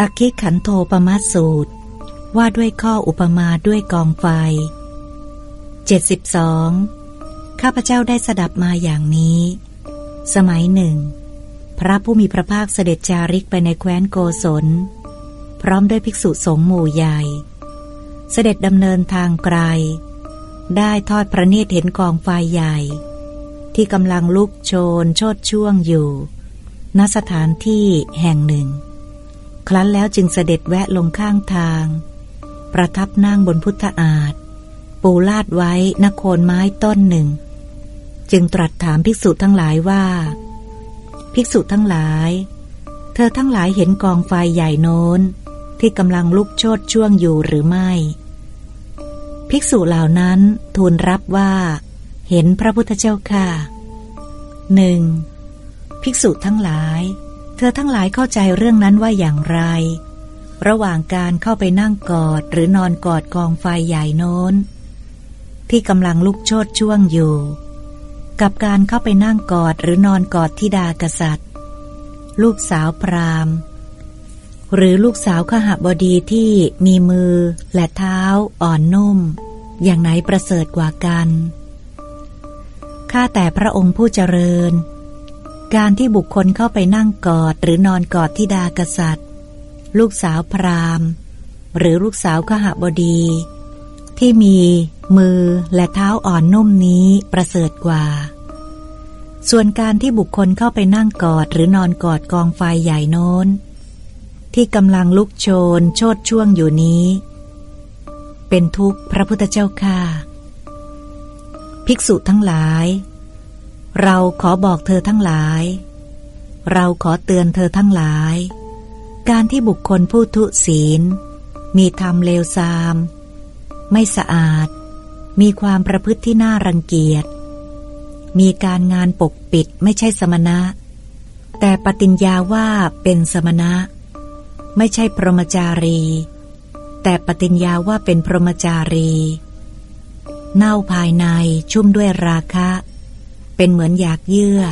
อคิขันโทปมัสสูตร ว่าด้วยข้ออุปมาด้วยกองไฟ 72. ข้าพเจ้าได้สดับมาอย่างนี้ สมัยหนึ่ง พระผู้มีพระภาคเสด็จจาริกไปในแคว้นโกศล พร้อมด้วยภิกษุสงฆ์หมู่ใหญ่ เสด็จดำเนินทางไกล ได้ทอดพระเนตรเห็นกองไฟใหญ่ ที่กำลังลุกโชนโชดช่วงอยู่ ณสถานที่แห่งหนึ่ง ครั้นแล้วจึงเสด็จแวะลงข้างทาง ประทับนั่งบนพุทธอาฏปูลาดไว้นโคนไม้ต้นหนึ่ง จึงตรัสถามภิกษุทั้งหลายว่า ภิกษุทั้งหลาย เธอทั้งหลายเห็นกองไฟใหญ่โน้น ที่กำลังลุกโชดช่วงอยู่หรือไม่ ภิกษุเหล่านั้นทูลรับว่า เห็นพระพุทธเจ้าค่ะหนึ่งภิกษุทั้งหลาย เธอทั้งหลายเข้าใจเรื่องนั้นว่าอย่างไร ระหว่างการเข้าไปนั่งกอดหรือนอนกอดกองไฟใหญ่โน้น ที่กำลังลุกโชดช่วงอยู่ กับการเข้าไปนั่งกอดหรือนอนกอดทิดากษัตริย์ ลูกสาวพราหมณ์ หรือลูกสาวขหบดีที่มีมือและเท้าอ่อนนุ่ม อย่างไหนประเสริฐกว่ากันข้าแต่พระองค์ผู้เจริญ การที่บุคคลเข้าไปนั่งกอดหรือนอนกอดทิดากษัตริย์ ลูกสาวพราหมณ์ หรือลูกสาวขหบดี ที่มีมือและเท้าอ่อนนุ่มนี้ประเสริฐกว่า ส่วนการที่บุคคลเข้าไปนั่งกอดหรือนอนกอดกองไฟใหญ่โน้น ที่กำลังลุกโชนโชดช่วงอยู่นี้ เป็นทุกข์พระพุทธเจ้าค่ะ ภิกษุทั้งหลาย เราขอบอกเธอทั้งหลาย เราขอเตือนเธอทั้งหลาย การที่บุคคลผู้ทุศีล มีธรรมเลวทราม ไม่สะอาด มีความประพฤติที่น่ารังเกียจ มีการงานปกปิดไม่ใช่สมณะ แต่ปฏิญญาว่าเป็นสมณะ ไม่ใช่พรหมจารี แต่ปฏิญญาว่าเป็นพรหมจารี เน่าภายในชุ่มด้วยราคะ เป็นเหมือนอยากเยื่อ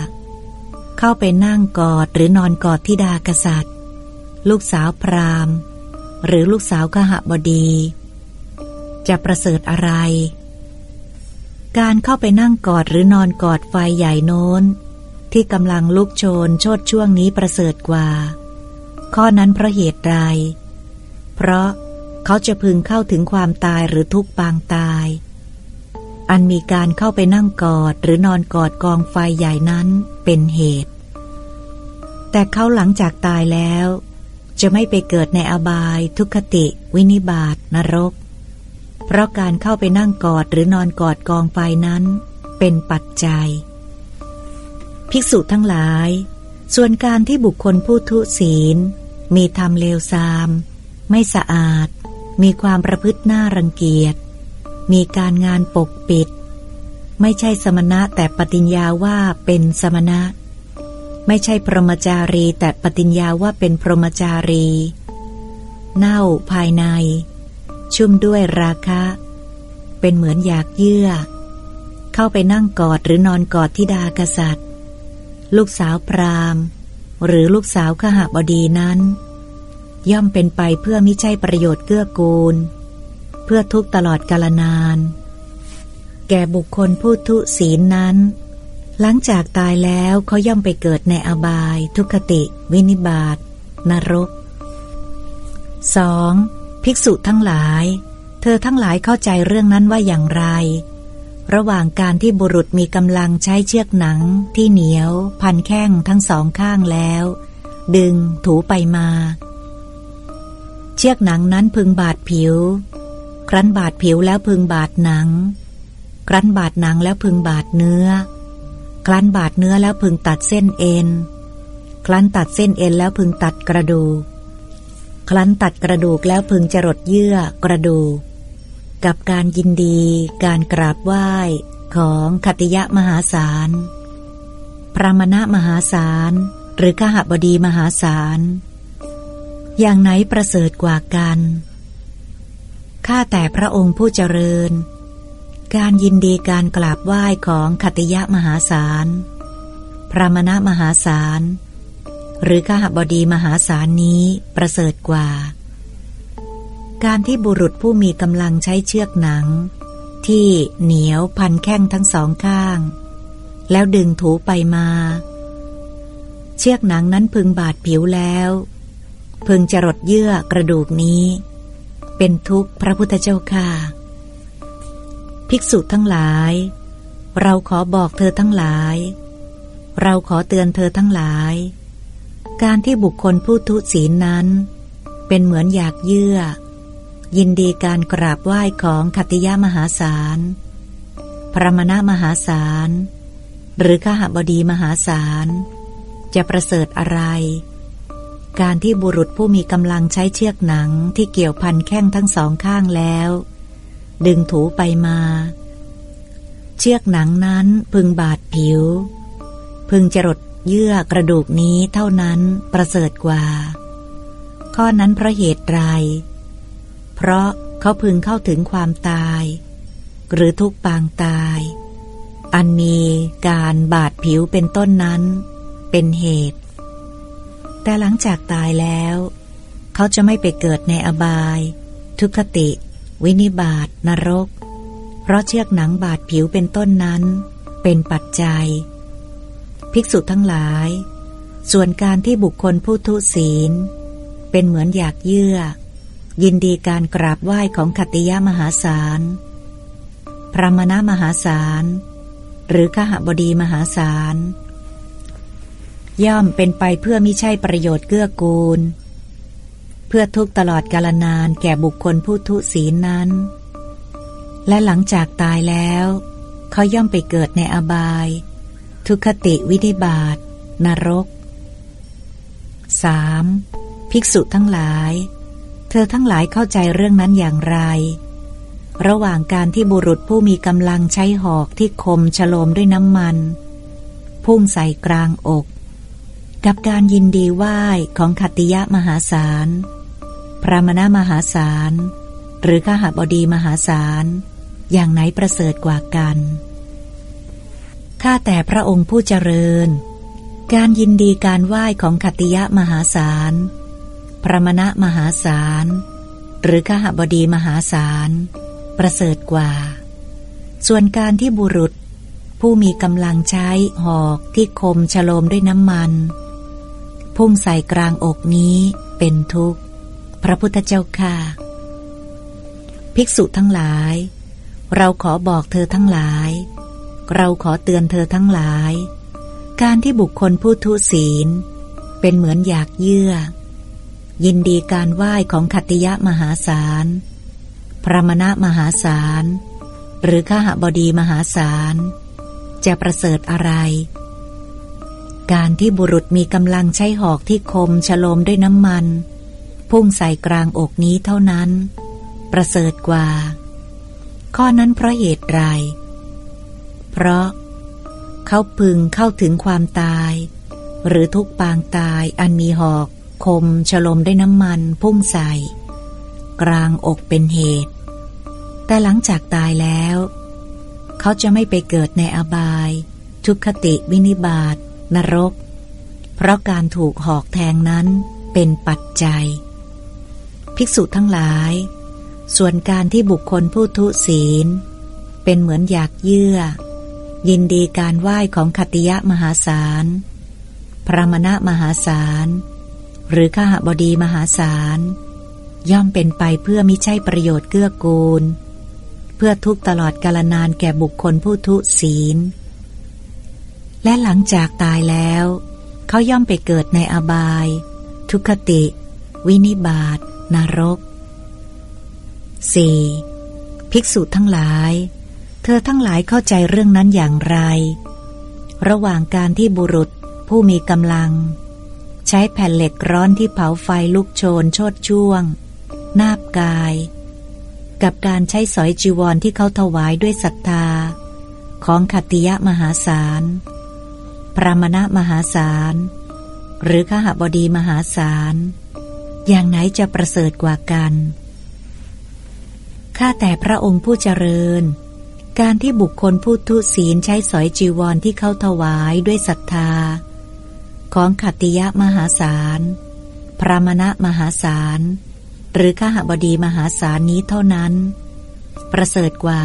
เข้าไปนั่งกอดหรือนอนกอดทิดากษัตริย์ ลูกสาวพราหมณ์ หรือลูกสาวขหบดี จะประเสริฐอะไร การเข้าไปนั่งกอดหรือนอนกอดไฟใหญ่โน้น ที่กำลังลุกโชนโชดช่วงนี้ประเสริฐกว่า ข้อนั้นเพราะเหตุใดเพราะเขาจะพึงเข้าถึงความตายหรือทุกปางตาย อันมีการเข้าไปนั่งกอดหรือนอนกอดกองไฟใหญ่นั้นเป็นเหตุ แต่เขาหลังจากตายแล้ว จะไม่ไปเกิดในอบาย ทุกขติ วินิบาตนรก เพราะการเข้าไปนั่งกอดหรือนอนกอดกองไฟนั้น เป็นปัจจัย ภิกษุทั้งหลาย ส่วนการที่บุคคลผู้ทุศีล มีธรรมเลวทราม ไม่สะอาด มีความประพฤติน่ารังเกียจ มีการงานปกปิด ไม่ใช่สมณะแต่ปฏิญญาว่าเป็นสมณะ ไม่ใช่พรหมจารีแต่ปฏิญญาว่าเป็นพรหมจารี เน่าภายใน ชุ่มด้วยราคะ เป็นเหมือนอยากเยื่อ เข้าไปนั่งกอดหรือนอนกอดทิดากษัตริย์ ลูกสาวพราหมณ์ หรือลูกสาวขหบดีนั้น ย่อมเป็นไปเพื่อมิใช่ประโยชน์เกื้อกูล เพื่อทุกตลอดกาลนาน แก่บุคคลผู้ทุศีลนั้น หลังจากตายแล้วเขาย่อมไปเกิดในอบาย ทุกขติ วินิบาตนรก 2. ภิกษุทั้งหลาย เธอทั้งหลายเข้าใจเรื่องนั้นว่าอย่างไร ระหว่างการที่บุรุษมีกำลังใช้เชือกหนัง ที่เหนียว พันแข้งทั้งสองข้างแล้ว ดึงถูไปมา เชือกหนังนั้นพึงบาดผิว ครั้นบาดผิวแล้วพึงบาดหนัง ครั้นบาดหนังแล้วพึงบาดเนื้อ ครั้นบาดเนื้อแล้วพึงตัดเส้นเอ็น ครั้นตัดเส้นเอ็นแล้วพึงตัดกระดูก ครั้นตัดกระดูกแล้วพึงจรดเยื่อกระดูก กับการยินดี การกราบไหว้ของคติยะมหาศาล พระมณะมหาศาล หรือขหบดีมหาศาล อย่างไหนประเสริฐกว่ากัน ข้าแต่พระองค์ผู้เจริญ การยินดีการกราบไหว้ของคติยะมหาศาล พระมณะมหาศาล หรือขหบดีมหาศาลนี้ประเสริฐกว่า การที่บุรุษผู้มีกำลังใช้เชือกหนัง ที่เหนียวพันแข้งทั้งสองข้าง แล้วดึงถูไปมา เชือกหนังนั้นพึงบาดผิวแล้ว พึงจรดเยื่อกระดูกนี้ เป็นทุกข์พระพุทธเจ้าค่ะ ภิกษุทั้งหลาย เราขอบอกเธอทั้งหลาย เราขอเตือนเธอทั้งหลาย การที่บุคคลผู้ทุศีลนั้น เป็นเหมือนอยากเยื่อ ยินดีการกราบไหว้ของขัติยามหาศาล พระมณะมหาศาล หรือขหบดีมหาศาล จะประเสริฐอะไร การที่บุรุษผู้มีกำลังใช้เชือกหนังที่เกี่ยวพันแข้งทั้งสองข้างแล้ว ดึงถูไปมา เชือกหนังนั้นพึงบาดผิว พึงจรดเยื่อกระดูกนี้เท่านั้นประเสริฐกว่า ข้อนั้นเพราะเหตุไร เพราะเขาพึงเข้าถึงความตาย หรือทุกปางตาย อันมีการบาดผิวเป็นต้นนั้น เป็นเหตุ แต่หลังจากตายแล้ว เขาจะไม่ไปเกิดในอบาย ทุกขติ วินิบาตนรก เพราะเชือกหนังบาดผิวเป็นต้นนั้น เป็นปัจจัย ภิกษุทั้งหลาย ส่วนการที่บุคคลผู้ทุศีล เป็นเหมือนอยากเยื่อ ยินดีการกราบไหว้ของขตติยมหาศาลพระมณมหาศาล หรือขหบดีมหาศาล ย่อมเป็นไปเพื่อมิใช่ประโยชน์เกื้อกูล เพื่อทุกตลอดกาลนานแก่บุคคลผู้ทุศีลนั้น และหลังจากตายแล้ว เขาย่อมไปเกิดในอบาย ทุกขติวินิบาตนรก 3. ภิกษุทั้งหลาย เธอทั้งหลายเข้าใจเรื่องนั้นอย่างไร ระหว่างการที่บุรุษผู้มีกำลังใช้หอกที่คมฉโลมด้วยน้ำมัน พุ่งใส่กลางอก กับการยินดีไหว้ของขัตติยะมหาศาล พระมณมหาศาล หรือขหบดีมหาศาล อย่างไหนประเสริฐกว่ากัน ข้าแต่พระองค์ผู้เจริญ การยินดีการไหว้ของขัตติยะมหาศาล พระมณมหาศาล หรือขหบดีมหาศาล ประเสริฐกว่า ส่วนการที่บุรุษ ผู้มีกำลังใช้หอกที่คมฉโลมด้วยน้ำมัน พุ่งใส่กลางอกนี้เป็นทุกข์ พระพุทธเจ้าค่ะ ภิกษุทั้งหลาย เราขอบอกเธอทั้งหลาย เราขอเตือนเธอทั้งหลาย การที่บุคคลผู้ทุศีล เป็นเหมือนอยากเยื่อ ยินดีการไหว้ของขัตติยะมหาศาล พระมณะมหาศาล หรือข้าหบดีมหาศาล จะประเสริฐอะไร การที่บุรุษมีกำลังใช้หอกที่คมฉโลมด้วยน้ำมัน พุ่งใส่กลางอกนี้เท่านั้น ประเสริฐกว่า ข้อนั้นเพราะเหตุไร เพราะ เขาพึงเข้าถึงความตาย หรือทุกปางตายอันมีหอก คมฉลมด้วยน้ำมันพุ่งใส่ กลางอกเป็นเหตุ แต่หลังจากตายแล้ว เขาจะไม่ไปเกิดในอบาย ทุกขติวินิบาต นรก เพราะการถูกหอกแทงนั้นเป็นปัจจัย ภิกษุทั้งหลาย ส่วนการที่บุคคลผู้ทุศีล เป็นเหมือนอยากเยื่อ ยินดีการไหว้ของขติยะมหาศาล พระมณะมหาศาล หรือข้าบดีมหาศาล ย่อมเป็นไปเพื่อมิใช่ประโยชน์เกื้อกูล เพื่อทุกตลอดกาลนานแก่บุคคลผู้ทุศีล และหลังจากตายแล้ว เขาย่อมไปเกิดในอบาย ทุกขติ วินิบาตนรก 4. ภิกษุทั้งหลาย เธอทั้งหลายเข้าใจเรื่องนั้นอย่างไร ระหว่างการที่บุรุษผู้มีกำลัง ใช้แผ่นเหล็กร้อนที่เผาไฟลุกโชนโชดช่วง นาบกาย กับการใช้สอยจีวรที่เขาถวายด้วยศรัทธา ของขัตติยะมหาศาล พระมณะมหาศาล หรือขหบดีมหาศาล อย่างไหนจะประเสริฐกว่ากัน ข้าแต่พระองค์ผู้เจริญ การที่บุคคลผู้ทุศีลใช้สอยจีวรที่เขาถวายด้วยศรัทธา ของขัตติยะมหาศาล พระมณะมหาศาล หรือข้าหบดีมหาศาลนี้เท่านั้น ประเสริฐกว่า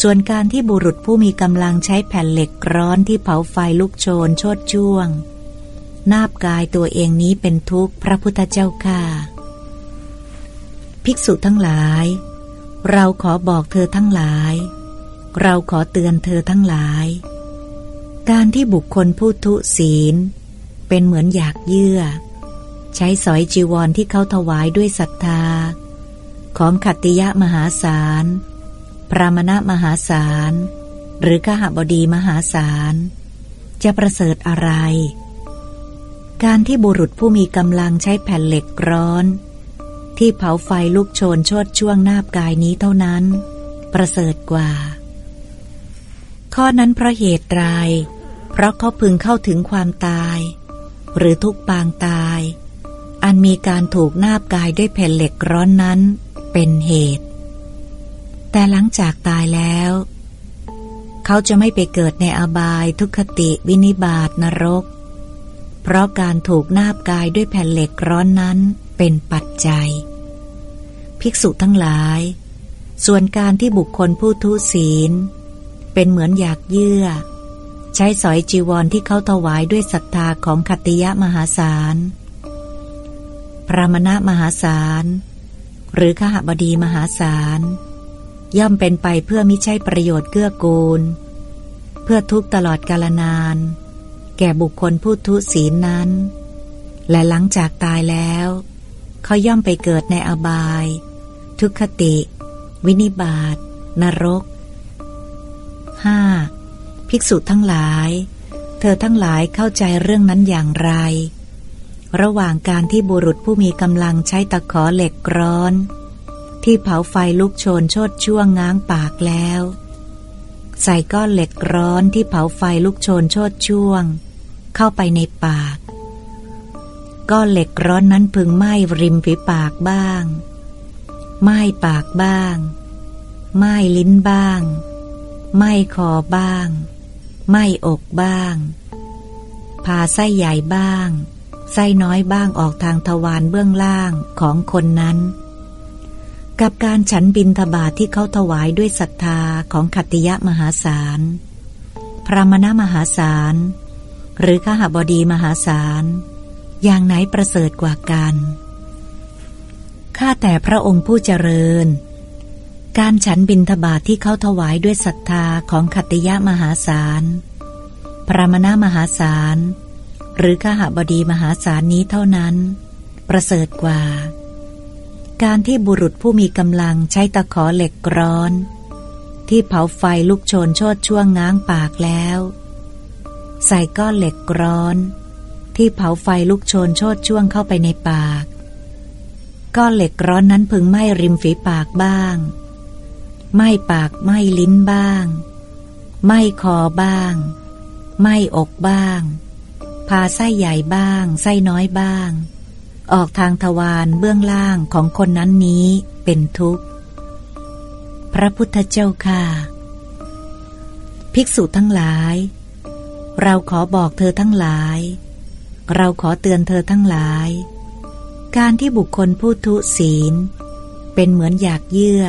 ส่วนการที่บุรุษผู้มีกำลังใช้แผ่นเหล็กร้อนที่เผาไฟลุกโชนโชดช่วง นาบกายตัวเองนี้เป็นทุกข์พระพุทธเจ้าค่ะ ภิกษุทั้งหลาย เราขอบอกเธอทั้งหลาย เราขอเตือนเธอทั้งหลาย การที่บุคคลผู้ทุศีล เป็นเหมือนอยากเยื่อ ใช้สอยจีวรที่เขาถวายด้วยศรัทธา ของขัตติยะมหาศาล พระมณะมหาศาล หรือขหบดีมหาศาล จะประเสริฐอะไร การที่บุรุษผู้มีกำลังใช้แผ่นเหล็กร้อน ที่เผาไฟลุกโชนชดช่วงหน้าบกายนี้เท่านั้น ประเสริฐกว่า ข้อนั้นเพราะเหตุไรเพราะเขาพึงเข้าถึงความตาย หรือทุกปางตาย อันมีการถูกนาบกายด้วยแผ่นเหล็กร้อนนั้นเป็นเหตุ แต่หลังจากตายแล้ว เขาจะไม่ไปเกิดในอบายทุกขติวินิบาตนรก เพราะการถูกนาบกายด้วยแผ่นเหล็กร้อนนั้นเป็นปัจจัย ภิกษุทั้งหลาย ส่วนการที่บุคคลผู้ทุศีล เป็นเหมือนอยากเยื่อ ใช้สอยจีวรที่เขาถวายด้วยศรัทธาของขัตติยะมหาศาลพระมณะมหาศาล หรือขหบดีมหาศาล ย่อมเป็นไปเพื่อมิใช่ประโยชน์เกื้อกูล เพื่อทุกตลอดกาลนาน แก่บุคคลผู้ทุศีลนั้น และหลังจากตายแล้ว เขาย่อมไปเกิดในอบาย ทุกขติ วินิบาตนรก 5. ภิกษุทั้งหลาย เธอทั้งหลายเข้าใจเรื่องนั้นอย่างไร ระหว่างการที่บุรุษผู้มีกำลังใช้ตะขอเหล็กร้อน ที่เผาไฟลุกโชนโชดช่วงง้างปากแล้ว ใส่ก้อนเหล็กร้อนที่เผาไฟลุกโชนโชดช่วง เข้าไปในปาก ก้อนเหล็กร้อนนั้นพึงไหม้ริมฝีปากบ้าง ไหม้ปากบ้าง ไหม้ลิ้นบ้าง ไหม้คอบ้าง ไหม้อกบ้างพาไส้ใหญ่บ้าง ไส้น้อยบ้างออกทางทวารเบื้องล่างของคนนั้น กับการฉันบินทบาทที่เขาถวายด้วยศรัทธาของขัตติยะมหาศาล พระมณมหาศาล หรือขหบดีมหาศาล อย่างไหนประเสริฐกว่ากัน ข้าแต่พระองค์ผู้เจริญ การฉันบินทบาทที่เขาถวายด้วยศรัทธาของขัตติยะมหาศาล พระมณมหาศาล หรือขหบดีมหาศาลนี้เท่านั้น ประเสริฐกว่า การที่บุรุษผู้มีกำลังใช้ตะขอเหล็กร้อน ที่เผาไฟลุกโชนโชดช่วงง้างปากแล้ว ใส่ก้อนเหล็กร้อน ที่เผาไฟลุกโชนโชดช่วงเข้าไปในปาก ก้อนเหล็กร้อนนั้นพึงไหม้ริมฝีปากบ้างไหม้ปากไหม้ลิ้นบ้างไหม้คอบ้างไหม้อกบ้าง พาไส้ใหญ่บ้าง ไส้น้อยบ้าง ออกทางทวารเบื้องล่างของคนนั้นนี้เป็นทุกข์ พระพุทธเจ้าค่ะ ภิกษุทั้งหลาย เราขอบอกเธอทั้งหลาย เราขอเตือนเธอทั้งหลาย การที่บุคคลผู้ทุศีล เป็นเหมือนอยากเยื่อ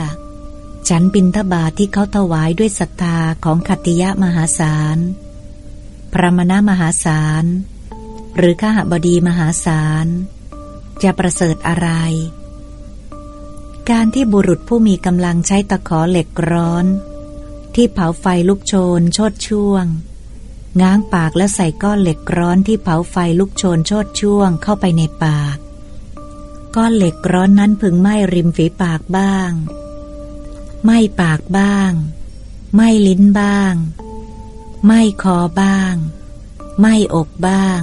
ฉันบินทบาทที่เขาถวายด้วยศรัทธาของขัติยะมหาศาล พระมณมหาศาล หรือข้าหบดีมหาศาล จะประเสริฐอะไร การที่บุรุษผู้มีกำลังใช้ตะขอเหล็กร้อน ที่เผาไฟลุกโชนโชดช่วง ง้างปากและใส่ก้อนเหล็กร้อนที่เผาไฟลุกโชนโชดช่วงเข้าไปในปาก ก้อนเหล็กร้อนนั้นพึงไหม้ริมฝีปากบ้าง ไหม้ปากบ้าง ไหม้ลิ้นบ้าง ไหม้คอบ้าง ไหม้อกบ้าง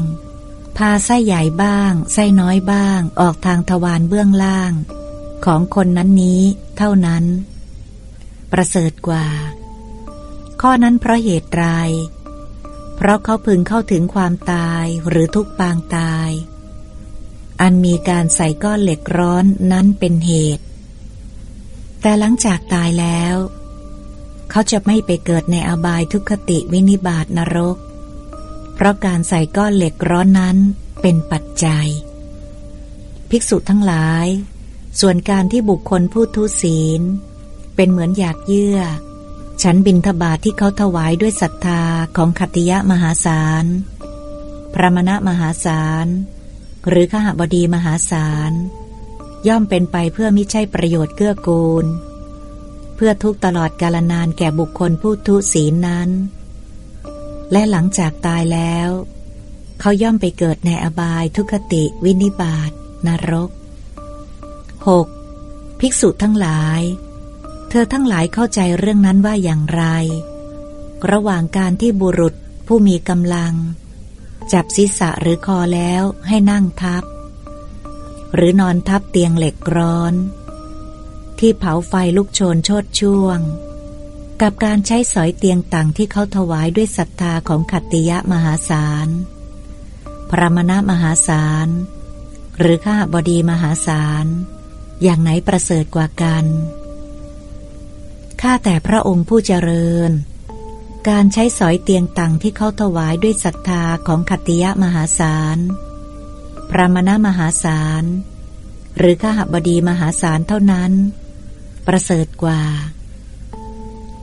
พาไส้ใหญ่บ้างไส้น้อยบ้าง ออกทางทวารเบื้องล่าง ของคนนั้นนี้ เท่านั้น ประเสริฐกว่า ข้อนั้นเพราะเหตุไรเพราะเขาพึงเข้าถึงความตายหรือทุกปางตาย อันมีการใส่ก้อนเหล็กร้อนนั้นเป็นเหตุ แต่หลังจากตายแล้ว เขาจะไม่ไปเกิดในอบายทุกขติวินิบาตนรก เพราะการใส่ก้อนเหล็กร้อนนั้นเป็นปัจจัย ภิกษุทั้งหลาย ส่วนการที่บุคคลผู้ทุศีล เป็นเหมือนอยากเยื่อ ฉันบินทบาทที่เขาถวายด้วยศรัทธาของขัตติยะมหาศาล พระมณะมหาศาล หรือขหบดีมหาศาล ย่อมเป็นไปเพื่อมิใช่ประโยชน์เกื้อกูล เพื่อทุกตลอดกาลนานแก่บุคคลผู้ทุศีลนั้น และหลังจากตายแล้ว เขาย่อมไปเกิดในอบายทุกขติวินิบาตนรก 6. ภิกษุทั้งหลาย เธอทั้งหลายเข้าใจเรื่องนั้นว่าอย่างไร ระหว่างการที่บุรุษผู้มีกำลัง จับศีรษะหรือคอแล้วให้นั่งทับ หรือนอนทับเตียงเหล็กร้อน ที่เผาไฟลุกโชนโชดช่วง กับการใช้สอยเตียงต่างที่เขาถวายด้วยศรัทธาของขัตติยะมหาศาล พระมณมหาศาล หรือข้าบดีมหาศาล อย่างไหนประเสริฐกว่ากันข้าแต่พระองค์ผู้เจริญ การใช้สอยเตียงตังที่เขาถวายด้วยศรัทธาของขัตติยะมหาศาล พระมณมหาศาล หรือข้าบดีมหาศาลเท่านั้น ประเสริฐกว่า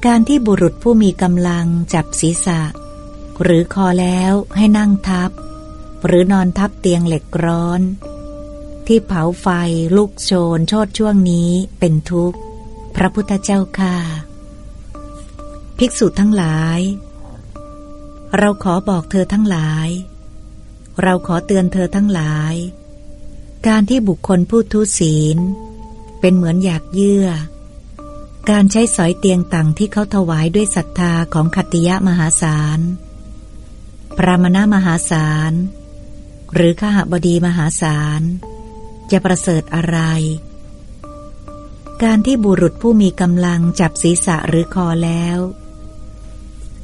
การที่บุรุษผู้มีกำลังจับศีรษะ หรือคอแล้วให้นั่งทับ หรือนอนทับเตียงเหล็กร้อน ที่เผาไฟลุกโชนโชดช่วงนี้เป็นทุกข์ พระพุทธเจ้าค่ะ ภิกษุทั้งหลาย เราขอบอกเธอทั้งหลาย เราขอเตือนเธอทั้งหลาย การที่บุคคลผู้ทุศีล เป็นเหมือนอยากเยื่อ การใช้สอยเตียงต่างที่เขาถวายด้วยศรัทธาของขัตติยะมหาศาล พระมณมหาศาล หรือข้าบดีมหาศาล จะประเสริฐอะไร การที่บุรุษผู้มีกำลังจับศีรษะหรือคอแล้ว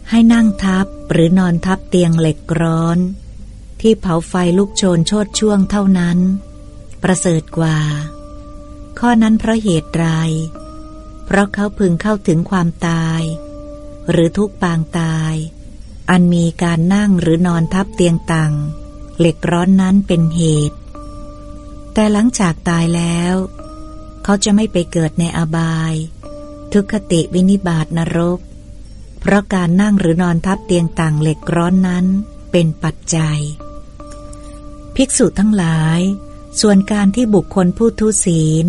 ให้นั่งทับหรือนอนทับเตียงเหล็กร้อน ที่เผาไฟลุกโชนโชดช่วงเท่านั้น ประเสริฐกว่า ข้อนั้นเพราะเหตุไร เพราะเขาพึงเข้าถึงความตาย หรือทุกปางตาย อันมีการนั่งหรือนอนทับเตียงตังเหล็กร้อนนั้นเป็นเหตุ แต่หลังจากตายแล้ว เขาจะไม่ไปเกิดในอบาย ทุกขติวินิบาตนรก เพราะการนั่งหรือนอนทับเตียงต่างเหล็กร้อนนั้นเป็นปัจจัย ภิกษุทั้งหลาย ส่วนการที่บุคคลผู้ทุศีล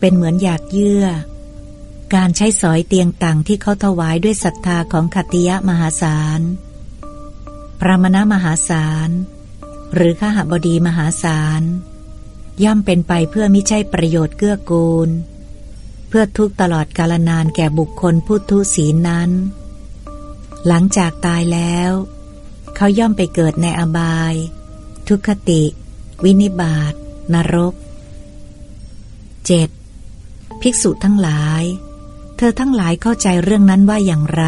เป็นเหมือนอยากเยื่อ การใช้สอยเตียงต่างที่เขาถวายด้วยศรัทธาของขัตติยะมหาศาล พระมณมหาศาล หรือข้าหบดีมหาศาล ย่อมเป็นไปเพื่อมิใช่ประโยชน์เกื้อกูล เพื่อทุกตลอดกาลนานแก่บุคคลผู้ทุศีลนั้น หลังจากตายแล้ว เขาย่อมไปเกิดในอบาย ทุกขติ วินิบาตนรก 7. ภิกษุทั้งหลาย เธอทั้งหลายเข้าใจเรื่องนั้นว่าอย่างไร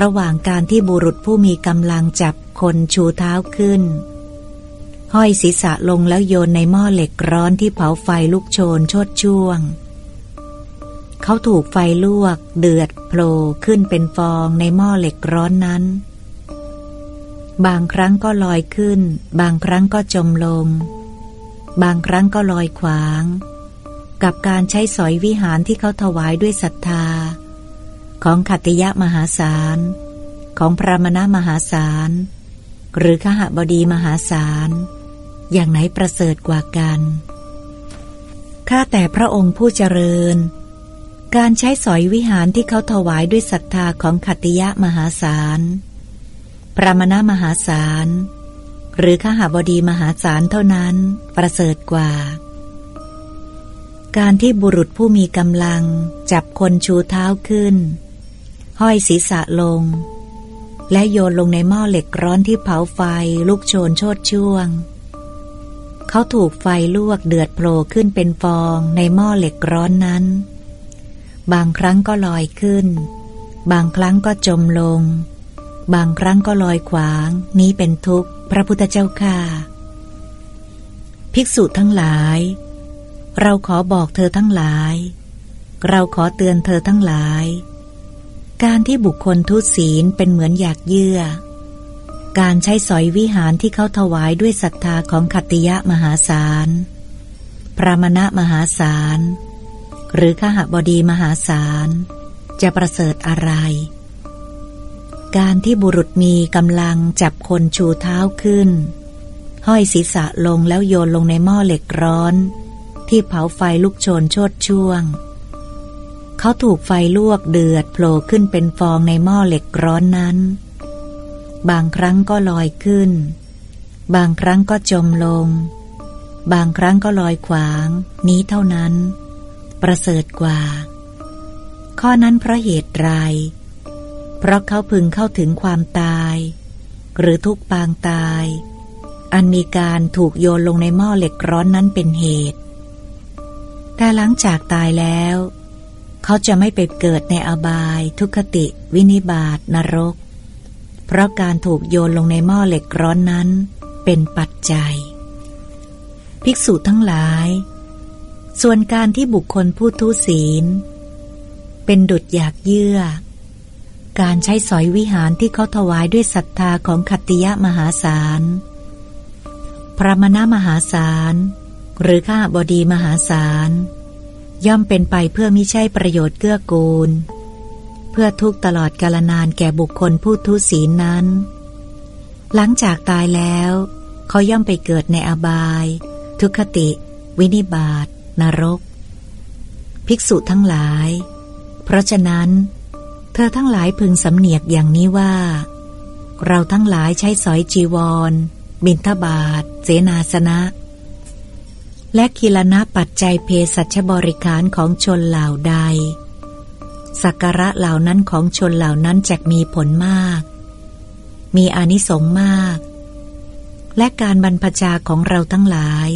ระหว่างการที่บุรุษผู้มีกำลังจับคนชูเท้าขึ้น ห้อยศีรษะลงแล้วโยนในหม้อเหล็กร้อนที่เผาไฟลุกโชนชดช่วง เขาถูกไฟลวก เดือดโผล่ขึ้นเป็นฟองในหม้อเหล็กร้อนนั้น บางครั้งก็ลอยขึ้น บางครั้งก็จมลง บางครั้งก็ลอยขวาง กับการใช้สอยวิหารที่เขาถวายด้วยศรัทธา ของขัตติยะมหาศาล ของพระมณมหาศาล หรือขหบดีมหาศาล อย่างไหนประเสริฐกว่ากันข้าแต่พระองค์ผู้เจริญ การใช้สอยวิหารที่เขาถวายด้วยศรัทธาของขัตติยะมหาศาล พระมณมหาศาล หรือขหบดีมหาศาลเท่านั้นประเสริฐกว่า การที่บุรุษผู้มีกำลัง จับคนชูเท้าขึ้น ห้อยศีรษะลง และโยนลงในหม้อเหล็กร้อนที่เผาไฟลุกโชนโชดช่วง เขาถูกไฟลวกเดือดโผล่ขึ้นเป็นฟองในหม้อเหล็กร้อนนั้น บางครั้งก็ลอยขึ้น บางครั้งก็จมลง บางครั้งก็ลอยขวาง นี้เป็นทุกข์ พระพุทธเจ้าค่ะ ภิกษุทั้งหลาย เราขอบอกเธอทั้งหลาย เราขอเตือนเธอทั้งหลาย การที่บุคคลทุศีลเป็นเหมือนอยากเยื่อ การใช้สอยวิหารที่เขาถวายด้วยศรัทธาของขัตติยะมหาศาล พระมณะมหาศาล หรือขหบดีมหาศาล จะประเสริฐอะไร การที่บุรุษมีกำลังจับคนชูเท้าขึ้น ห้อยศีรษะลงแล้วโยนลงในหม้อเหล็กร้อน ที่เผาไฟลุกโชนโชดช่วง เขาถูกไฟลวกเดือดโผล่ขึ้นเป็นฟองในหม้อเหล็กร้อนนั้น บางครั้งก็ลอยขึ้น บางครั้งก็จมลง บางครั้งก็ลอยขวาง นี้เท่านั้น ประเสริฐกว่า ข้อนั้นเพราะเหตุไรเพราะเขาพึงเข้าถึงความตาย หรือทุกปางตาย อันมีการถูกโยนลงในหม้อเหล็กร้อนนั้นเป็นเหตุ แต่หลังจากตายแล้ว เขาจะไม่ไปเกิดในอบาย ทุกขติ วินิบาตนรก เพราะการถูกโยนลงในหม้อเหล็กร้อนนั้น เป็นปัจจัย ภิกษุทั้งหลาย ส่วนการที่บุคคลผู้ทุศีล เป็นดุจอยากเยื่อ การใช้สอยวิหารที่เขาถวายด้วยศรัทธาของขัตติยะมหาศาลพระมณมหาศาล หรือข้าบดีมหาศาล ย่อมเป็นไปเพื่อมิใช่ประโยชน์เกื้อกูล เพื่อทุกตลอดกาลนานแก่บุคคลผู้ทุศีลนั้น หลังจากตายแล้ว เขาย่อมไปเกิดในอบาย ทุกขติ วินิบาตนรก ภิกษุทั้งหลาย เพราะฉะนั้น เธอทั้งหลายพึงสำเนียกอย่างนี้ว่า เราทั้งหลายใช้สอยจีวร บิณฑบาตเสนาสนะ และกิลนะปัจจัยเพสัชบริการของชนเหล่าใด สักการะเหล่านั้นของชนเหล่านั้นจะมีผลมาก มีอนิสงส์มาก และการบรรพชาของเราทั้งหลาย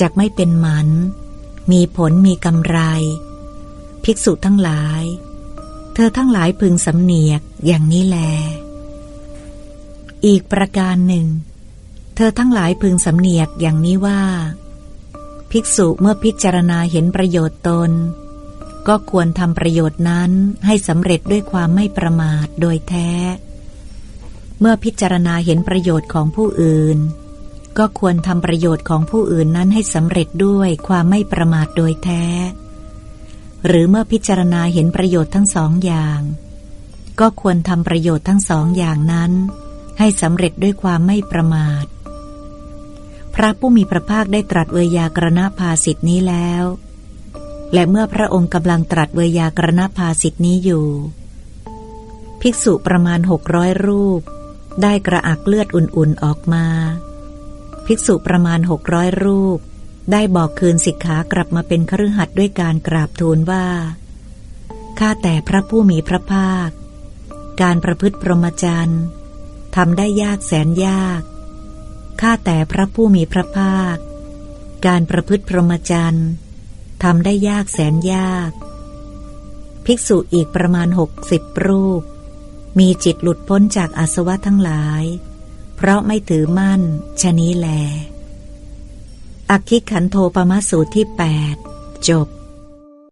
จะไม่เป็นหมัน มีผลมีกำไร ภิกษุทั้งหลาย เธอทั้งหลายพึงสำเนียกอย่างนี้แล อีกประการหนึ่ง เธอทั้งหลายพึงสำเนียกอย่างนี้ว่า ภิกษุเมื่อพิจารณาเห็นประโยชน์ตน ก็ควรทำประโยชน์นั้นให้สำเร็จด้วยความไม่ประมาทโดยแท้ เมื่อพิจารณาเห็นประโยชน์ของผู้อื่น ก็ควรทำประโยชน์ของผู้อื่นนั้นให้สำเร็จด้วยความไม่ประมาทโดยแท้ หรือเมื่อพิจารณาเห็นประโยชน์ทั้งสองอย่าง ก็ควรทำประโยชน์ทั้งสองอย่างนั้น ให้สำเร็จด้วยความไม่ประมาท พระผู้มีพระภาคได้ตรัสเวยากรณภาสิทธินี้แล้ว และเมื่อพระองค์กำลังตรัสเวยากรณภาสิทธินี้อยู่ ภิกษุประมาณหกร้อยรูป ได้กระอักเลือดอุ่นๆออกมา ภิกษุประมาณหกร้อยรูป ได้บอกคืนสิกขากลับมาเป็นครือหัดด้วยการกราบทูลว่าข้าแต่พระผู้มีพระภาค การประพฤติพรหมจรรย์ทำได้ยากแสนยาก ข้าแต่พระผู้มีพระภาค การประพฤติพรหมจรรย์ทำได้ยากแสนยาก ภิกษุอีกประมาณหกสิบรูป มีจิตหลุดพ้นจากอาสวะทั้งหลาย เพราะไม่ถือมั่นชะนี้แล อคิขันโทปมสูตรที่แปดจบ